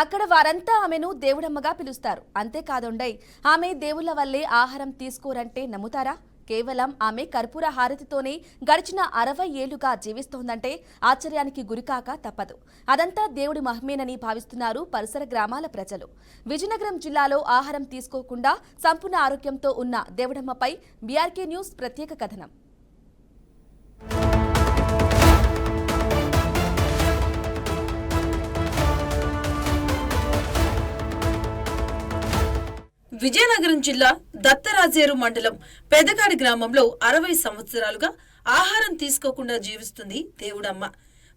అక్కడ వారంతా ఆమెను దేవుడమ్మగా పిలుస్తారు. అంతేకాదుండై ఆమె దేవుళ్ళ వల్లే ఆహారం తీసుకోరంటే నమ్ముతారా? కేవలం ఆమె కర్పూర హారతితోనే గడిచిన అరవై ఏళ్ళుగా జీవిస్తోందంటే ఆశ్చర్యానికి గురికాక తప్పదు. అదంతా దేవుడి మహమేనని భావిస్తున్నారు పరిసర గ్రామాల ప్రజలు. విజయనగరం జిల్లాలో ఆహారం తీసుకోకుండా సంపూర్ణ ఆరోగ్యంతో ఉన్న దేవుడమ్మపై బీఆర్కే న్యూస్ ప్రత్యేక కథనం. విజయనగరం జిల్లా దత్తరాజేరు మండలం పెదగాడి గ్రామంలో అరవై సంవత్సరాలుగా ఆహారం తీసుకోకుండా జీవిస్తుంది దేవుడమ్మ.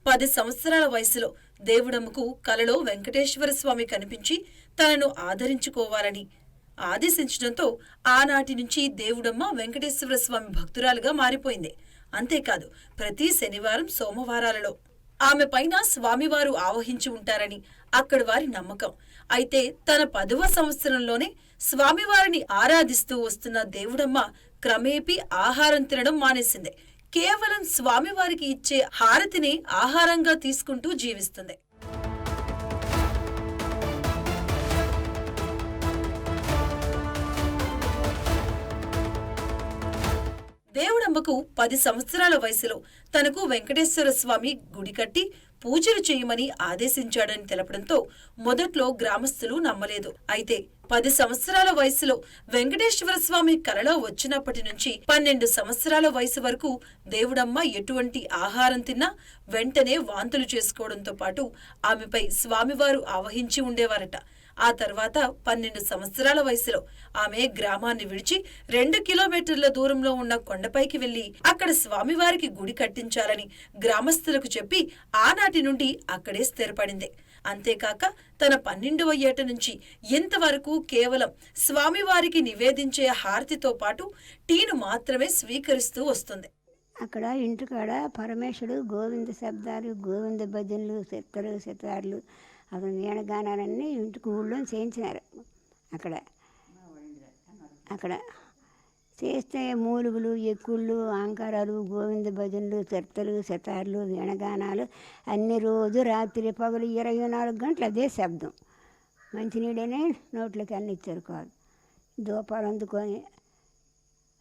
పది సంవత్సరాల వయసులో దేవుడమ్మకు కలలో వెంకటేశ్వర స్వామి కనిపించి తనను ఆదరించుకోవాలని ఆదేశించడంతో ఆనాటి నుంచి దేవుడమ్మ వెంకటేశ్వర స్వామి భక్తురాలుగా మారిపోయింది. అంతేకాదు ప్రతి శనివారం సోమవారాలలో ఆమె పైన స్వామివారు ఆవహించి ఉంటారని అక్కడి వారి నమ్మకం. అయితే తన పదవ సంవత్సరంలోనే స్వామివారిని ఆరాధిస్తూ వస్తున్న దేవుడమ్మ క్రమేపీ ఆహారం తినడం మానేసింది. కేవలం స్వామివారికి ఇచ్చే హారతిని ఆహారంగా తీసుకుంటూ జీవిస్తుంది. దేవుడమ్మకు పది సంవత్సరాల వయసులో తనకు వెంకటేశ్వర స్వామి గుడి కట్టి పూజలు చేయమని ఆదేశించాడని తెలపడంతో మొదట్లో గ్రామస్తులు నమ్మలేదు. అయితే పది సంవత్సరాల వయసులో వెంకటేశ్వర స్వామి కలలో వచ్చినప్పటి నుంచి పన్నెండు సంవత్సరాల వయసు వరకు దేవుడమ్మ ఎటువంటి ఆహారం తిన్నా వెంటనే వాంతులు చేసుకోవడంతో పాటు ఆమెపై స్వామివారు ఆవహించి ఉండేవారట. ఆ తర్వాత పన్నెండు సంవత్సరాల వయసులో ఆమె గ్రామాన్ని విడిచి రెండు కిలోమీటర్ల దూరంలో ఉన్న కొండపైకి వెళ్ళి అక్కడ స్వామివారికి గుడి కట్టించాలని గ్రామస్తులకు చెప్పి ఆనాటి నుండి అక్కడే స్థిరపడింది. అంతేకాక తన పన్నెండవ ఏట నుంచి ఇంతవరకు కేవలం స్వామివారికి నివేదించే హారతితో పాటు టీను మాత్రమే స్వీకరిస్తూ వస్తుంది. అక్కడ ఇంటికాడ పరమేశ్వరుడు గోవింద శబ్దాలు గోవింద భజనలు సిత్తలు సితార్లు అసలు వీణగానాలన్నీ ఇంటికి ఊళ్ళో చేయించినారు. అక్కడ అక్కడ చేస్తే మూలుగులు ఎక్కుళ్ళు ఆంకారాలు గోవింద భజనలు సిత్తలు సితార్లు వీణగానాలు అన్ని రోజు రాత్రి పగలు ఇరవై నాలుగు గంటలు అదే శబ్దం. మంచినీడనే నోట్లోకి అన్ని ఇచ్చారు కాదు. దూపాలు అందుకొని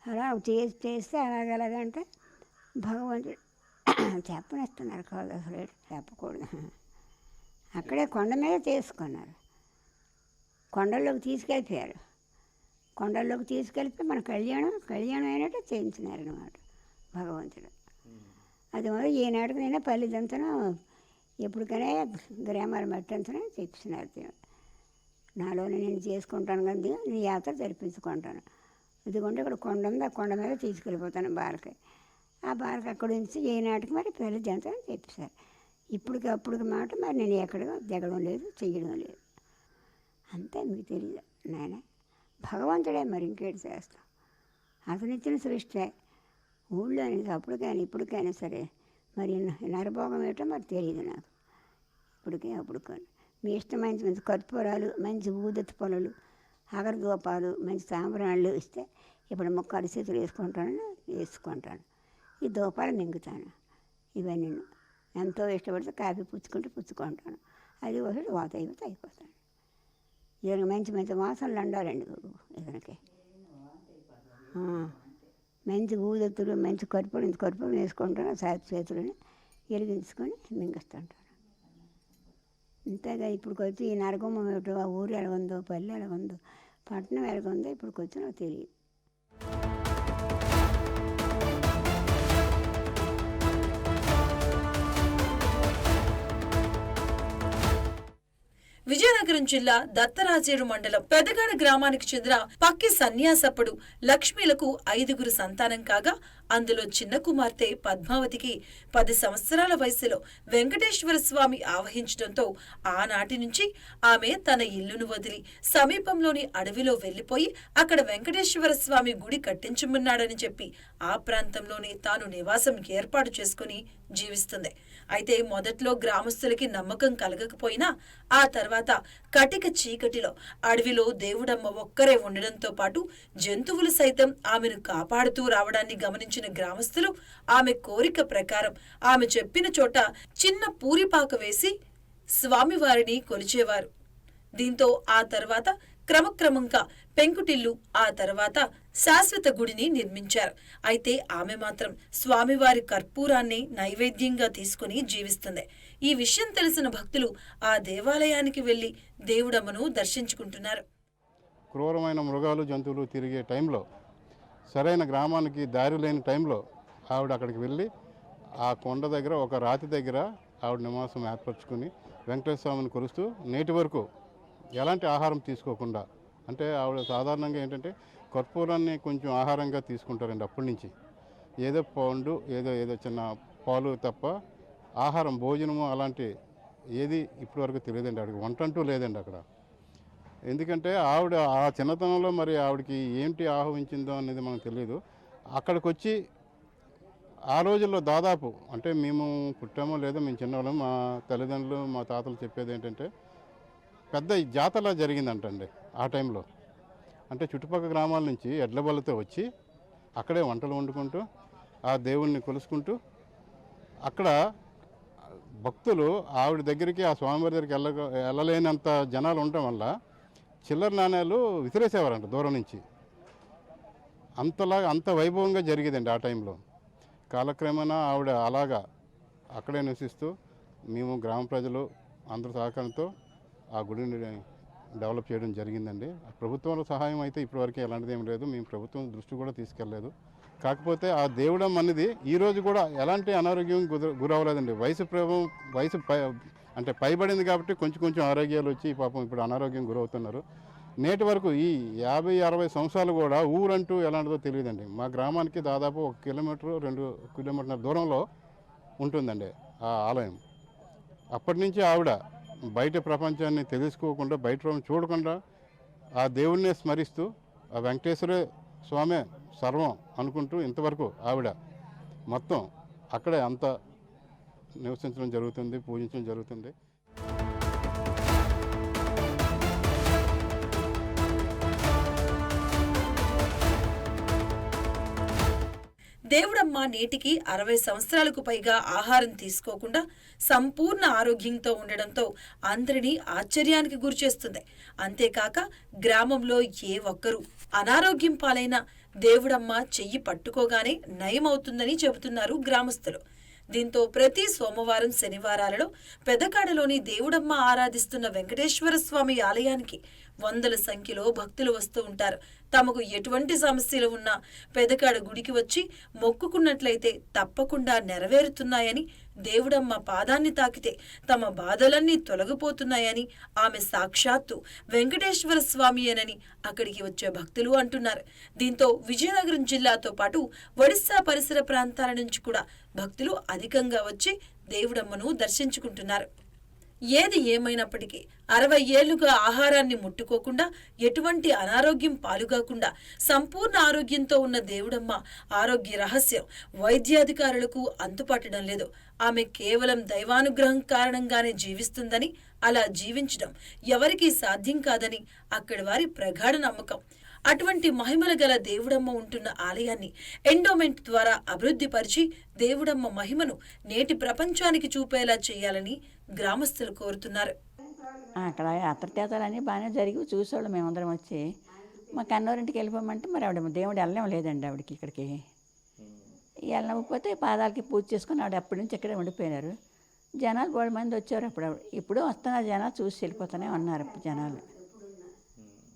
అలా చేసి చేస్తే అలాగలాగంటే భగవంతుడు చెప్పనిస్తున్నారు కాదు అసలు చెప్పకూడదు. అక్కడే కొండ మీద చేసుకున్నారు. కొండల్లోకి తీసుకెళ్ళిపోయారు. కొండల్లోకి తీసుకెళ్ళిపోయి మన కళ్యాణం కళ్యాణం అయినట్టు చేయించినారు అనమాట భగవంతుడు. అది మరి ఈనాటికి నేను పల్లిదంతను ఎప్పటికైనా గ్రామాల మట్టంతనే చెప్పిస్తున్నారు దేవుడు. నాలోనే నేను చేసుకుంటాను కదా నీ యాత్ర జరిపించుకుంటాను. ఇదిగోంటే ఇక్కడ కొండ ఉంది ఆ కొండ మీద తీసుకెళ్ళిపోతాను బాలకి ఆ బాలకి అక్కడ నుంచి ఏ నాటికి మరి పెళ్ళి జంతని చెప్పేశారు ఇప్పటికి అప్పటికి మాట మరి నేను ఎక్కడ దిగడం లేదు చెయ్యడం లేదు. అంతే మీకు తెలియదు నాయన భగవంతుడే మరి ఇంకేటి చేస్తాం? అతను ఇచ్చిన సృష్టి. ఊళ్ళో అప్పటికైనా ఇప్పటికైనా సరే మరి నరభోగం ఏంటో మరి తెలియదు నాకు. ఇప్పటికే అప్పుడు కానీ మీ ఇష్టం మంచి మంచి కర్పూరాలు మంచి ఊదతి పొలలు అగరదూపాలు మంచి సాంబ్రాణాలు ఇస్తే ఇప్పుడు ముక్క అరిచేతులు వేసుకుంటాను వేసుకుంటాను. ఈ దూపాలు మింగుతాను. ఇవన్నీ ఎంతో ఇష్టపడితే కాఫీ పుచ్చుకుంటే పుచ్చుకుంటాను అది ఒకటి వాత అయిపోతే అయిపోతాను ఇతనికి మంచి మంచి వాసనలు ఉండాలండి ఇతనికి మంచి ఊదత్తులు మంచి కర్పూరం ఇంత కర్పూరం వేసుకుంటాను సాతి చేతులని వెలిగించుకొని మింగిస్తుంటాను ఇంతగా ఇప్పుడుకొచ్చి ఈ నరకమ్మ ఏమిటో ఆ ఊరు ఎలా ఉందో పల్లె ఎలా ఉందో పట్టణం ఎలాగుందో ఉందో నాకు తెలియదు. విజయనగరం జిల్లా దత్తరాజేడు మండలం పెదగాడ గ్రామానికి చెందిన పక్కి సన్యాసప్పుడు లక్ష్మీలకు ఐదుగురు సంతానం కాగా అందులో చిన్న కుమార్తె పద్మావతికి పది సంవత్సరాల వయసులో వెంకటేశ్వర స్వామి ఆవహించడంతో ఆనాటి నుంచి ఆమె తన ఇల్లును వదిలి సమీపంలోని అడవిలో వెళ్ళిపోయి అక్కడ వెంకటేశ్వర స్వామి గుడి కట్టించమన్నాడని చెప్పి ఆ ప్రాంతంలోనే తాను నివాసం ఏర్పాటు చేసుకుని జీవిస్తుంది. అయితే మొదట్లో గ్రామస్తులకి నమ్మకం కలగకపోయినా ఆ తర్వాత కటిక చీకటిలో అడవిలో దేవుడమ్మ ఒక్కరే ఉండడంతో పాటు జంతువులు సైతం ఆమెను కాపాడుతూ రావడాన్ని గమనించిన గ్రామస్తులు ఆమె కోరిక ప్రకారం ఆమె చెప్పిన చోట చిన్న పూరిపాక వేసి స్వామివారిని కొలిచేవారు. దీంతో ఆ తర్వాత క్రమక్రమంగా పెంకుటిల్లు ఆ తర్వాత శాశ్వత గుడిని నిర్మించారు. అయితే ఆమె మాత్రం స్వామివారి కర్పూరాన్ని నైవేద్యంగా తీసుకుని జీవిస్తుంది. ఈ విషయం తెలిసిన భక్తులు ఆ దేవాలయానికి వెళ్ళి దేవుడమ్మను దర్శించుకుంటున్నారు. క్రూరమైన మృగాలు జంతువులు తిరిగే టైంలో సరైన గ్రామానికి దారి లేని టైంలో ఆవిడ అక్కడికి వెళ్ళి ఆ కొండ దగ్గర ఒక రాతి దగ్గర ఆవిడ నివాసం ఏర్పరచుకుని వెంకటేశ్వర స్వామిని కొలుస్తూ నేటి వరకు ఎలాంటి ఆహారం తీసుకోకుండా అంటే ఆవిడ సాధారణంగా ఏంటంటే కర్పూరాన్ని కొంచెం ఆహారంగా తీసుకుంటారండి అప్పటి నుంచి. ఏదో పండు ఏదో ఏదో చిన్న పాలు తప్ప ఆహారం భోజనము అలాంటి ఏది ఇప్పటివరకు తెలియదండి అక్కడికి వంట అంటూ లేదండి అక్కడ. ఎందుకంటే ఆవిడ ఆ చిన్నతనంలో మరి ఆవిడకి ఏంటి ఆహ్వానించిందో అనేది మనకు తెలియదు అక్కడికి వచ్చి ఆ రోజుల్లో దాదాపు అంటే మేము పుట్టామో లేదో మేము చిన్నవాళ్ళం మా తల్లిదండ్రులు మా తాతలు చెప్పేది ఏంటంటే పెద్ద జాతర జరిగిందంటండి ఆ టైంలో. అంటే చుట్టుపక్కల గ్రామాల నుంచి ఎడ్లబళ్ళతో వచ్చి అక్కడే వంటలు వండుకుంటూ ఆ దేవుణ్ణి కొలుసుకుంటూ అక్కడ భక్తులు ఆవిడ దగ్గరికి ఆ స్వామివారి దగ్గరికి వెళ్ళ వెళ్ళలేనంత జనాలు ఉండటం వల్ల చిల్లర నాణ్యాలు విసిరేసేవారంట దూరం నుంచి. అంతలాగా అంత వైభవంగా జరిగేదండి ఆ టైంలో. కాలక్రమేణా ఆవిడ అలాగా అక్కడే నివసిస్తూ మేము గ్రామ ప్రజలు అందరి సహకారంతో ఆ గుడిని డెవలప్ చేయడం జరిగిందండి. ప్రభుత్వం సహాయం అయితే ఇప్పటివరకు ఎలాంటిది ఏం లేదు. మేము ప్రభుత్వం దృష్టి కూడా తీసుకెళ్ళలేదు. కాకపోతే ఆ దేవుడం అనేది ఈరోజు కూడా ఎలాంటి అనారోగ్యం గురవలేదండి గురవ్వలేదండి. వయసు ప్రభావం వయసు అంటే పైబడింది కాబట్టి కొంచెం కొంచెం ఆరోగ్యాలు వచ్చి పాపం ఇప్పుడు అనారోగ్యం గురవుతున్నారు. నేటి వరకు ఈ యాభై అరవై సంవత్సరాలు కూడా ఊరంటూ ఎలాంటిదో తెలియదండి. మా గ్రామానికి దాదాపు ఒక కిలోమీటర్ రెండు కిలోమీటర్ల దూరంలో ఉంటుందండి ఆ ఆలయం. అప్పటి నుంచి ఆవిడ బయట ప్రపంచాన్ని తెలుసుకోకుండా బయట చూడకుండా ఆ దేవుణ్ణే స్మరిస్తూ ఆ వెంకటేశ్వర స్వామే సర్వం అనుకుంటూ ఇంతవరకు ఆవిడ మొత్తం అక్కడే అంత నివసించడం జరుగుతుంది పూజించడం జరుగుతుంది. దేవుడమ్మ నేటికి అరవై సంవత్సరాలకు పైగా ఆహారం తీసుకోకుండా సంపూర్ణ ఆరోగ్యంతో ఉండడంతో అందరినీ ఆశ్చర్యానికి గురిచేస్తుంది. అంతేకాక గ్రామంలో ఏ ఒక్కరూ అనారోగ్యం పాలైన దేవుడమ్మ చెయ్యి పట్టుకోగానే నయమవుతుందని చెబుతున్నారు గ్రామస్తులు. దీంతో ప్రతి సోమవారం శనివారాలలో పెదకాడలోని దేవుడమ్మ ఆరాధిస్తున్న వెంకటేశ్వర స్వామి ఆలయానికి వందల సంఖ్యలో భక్తులు వస్తూ ఉంటారు. తమకు ఎటువంటి సమస్యలు ఉన్నా పెదకాడ గుడికి వచ్చి మొక్కుకున్నట్లయితే తప్పకుండా నెరవేరుతున్నాయని దేవుడమ్మ పాదాన్ని తాకితే తమ బాధలన్నీ తొలగిపోతున్నాయని ఆమె సాక్షాత్తు వెంకటేశ్వర స్వామియేనని అక్కడికి వచ్చే భక్తులు అంటున్నారు. దీంతో విజయనగరం జిల్లాతో పాటు ఒడిశా పరిసర ప్రాంతాల నుంచి కూడా భక్తులు అధికంగా వచ్చి దేవుడమ్మను దర్శించుకుంటున్నారు. ఏది ఏమైనప్పటికీ అరవై ఏళ్ళుగా ఆహారాన్ని ముట్టుకోకుండా ఎటువంటి అనారోగ్యం పాలుగాకుండా సంపూర్ణ ఆరోగ్యంతో ఉన్న దేవుడమ్మ ఆరోగ్య రహస్యం వైద్యాధికారులకు అంతుపట్టడం లేదు. ఆమె కేవలం దైవానుగ్రహం కారణంగానే జీవిస్తుందని అలా జీవించడం ఎవరికీ సాధ్యం కాదని అక్కడి వారి ప్రగాఢ నమ్మకం. అటువంటి మహిమల గల దేవుడమ్మ ఉంటున్న ఆలయాన్ని ఎండోమెంట్ ద్వారా అభివృద్ధి పరిచి దేవుడమ్మ మహిమను నేటి ప్రపంచానికి చూపేలా చేయాలని గ్రామస్తులు కోరుతున్నారు. అక్కడ అత్తర్తేతాలు అన్నీ బాగానే జరిగి చూసేవాళ్ళం మేమందరం వచ్చి. మా కన్నోరింటికి వెళ్ళిపోమంటే మరి ఆవిడ దేవుడు వెళ్ళడం లేదండి ఆవిడకి ఇక్కడికి. వెళ్ళకపోతే పాదాలకి పూజ చేసుకొని ఆవిడ అప్పటి నుంచి ఇక్కడే ఉండిపోయినారు. జనాలు బోడు మంది వచ్చారు అప్పుడు. ఇప్పుడు వస్తున్నారు జనాలు చూసి వెళ్ళిపోతూనే ఉన్నారు జనాలు.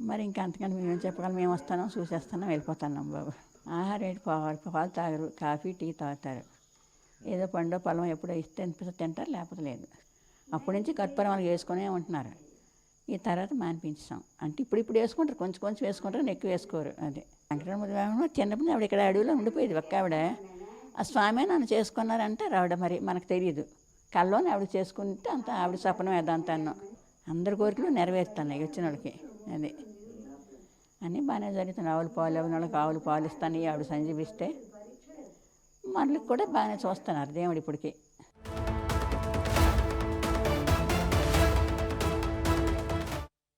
మరి ఇంకా అంతకని మేమేం చెప్పగలం? మేము వస్తున్నాం చూసేస్తున్నాం వెళ్ళిపోతున్నాం బాబు. ఆహారం ఏంటి? పాలు పాలు తాగరు కాఫీ టీ తాగుతారు. ఏదో పండో పొలం ఎప్పుడో ఇస్తే అనిపిస్తే తింటారు లేకపోతే లేదు. అప్పటి నుంచి కర్పూరం వాళ్ళకి వేసుకునే ఉంటున్నారు. ఈ తర్వాత మానిపించాం అంటే ఇప్పుడు ఇప్పుడు వేసుకుంటారు కొంచెం కొంచెం వేసుకుంటారు ఎక్కువ వేసుకోరు. అది. వెంకటరమణ చిన్నప్పుడు ఆవిడ ఇక్కడ అడవిలో ఉండిపోయేది ఒక్క ఆవిడ. ఆ స్వామి నన్ను చేసుకున్నారంటే రావిడ మరి మనకు తెలియదు కళ్ళలోనే ఆవిడ చేసుకుంటే అంత ఆవిడ సపనం ఏదంతా అందరి కోరికలు నెరవేరుతున్నాయి వచ్చిన వాళ్ళకి. అది. అన్నీ బాగానే జరుగుతుంది. ఆవులు పాలు ఇవ్వని వాళ్ళకి ఆవులు పాలు ఇస్తాను ఆవిడ సంజీవిస్తే. మనకి కూడా బాగానే చూస్తున్నారు దేవుడు ఇప్పటికి.